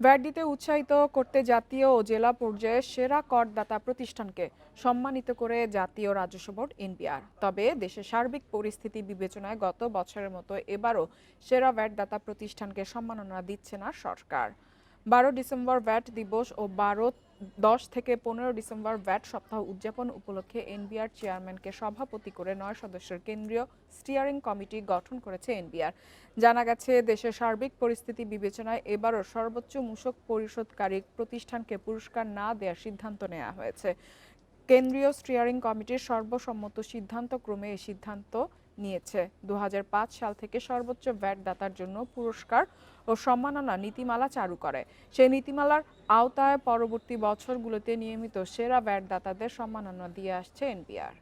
VAT দিতে উৎসাহিত করতে জাতীয় ও জেলা পর্যায়ে সেরা করদাতা প্রতিষ্ঠানকে সম্মানিত করে জাতীয় রাজস্ব বোর্ড, এনবিআর। তবে দেশের সার্বিক পরিস্থিতি বিবেচনায় গত বছরের মতো এবারও সেরা ভ্যাটদাতা প্রতিষ্ঠানকে সম্মাননা দিচ্ছে না সরকার। বারো ডিসেম্বর ভ্যাট দিবস ও বারো দশ থেকে পনেরো ডিসেম্বর ভ্যাট সপ্তাহ উদযাপন উপলক্ষে এনবিআর চেয়ারম্যানকে সভাপতি করে নয় সদস্যের কেন্দ্রীয় স্টিয়ারিং কমিটি গঠন করেছে এনবিআর। জানা গেছে, দেশের সার্বিক পরিস্থিতি বিবেচনায় এবারও সর্বোচ্চ মূসক পরিশোধকারী প্রতিষ্ঠানকে পুরস্কার না দেওয়ার সিদ্ধান্ত নেওয়া হয়েছে। কেন্দ্রীয় স্টিয়ারিং কমিটির সর্বসম্মত সিদ্ধান্ত ক্রমে এই সিদ্ধান্ত নিয়েছে। দুহাজার পাঁচ সাল থেকে সর্বোচ্চ ভ্যাট দাতার জন্য পুরস্কার ও সম্মাননা নীতিমালা চালু করে। সেই নীতিমালার আওতায় পরবর্তী বছরগুলোতে নিয়মিত সেরা ভ্যাট দাতাদের সম্মাননা দিয়ে আসছে এনপিআর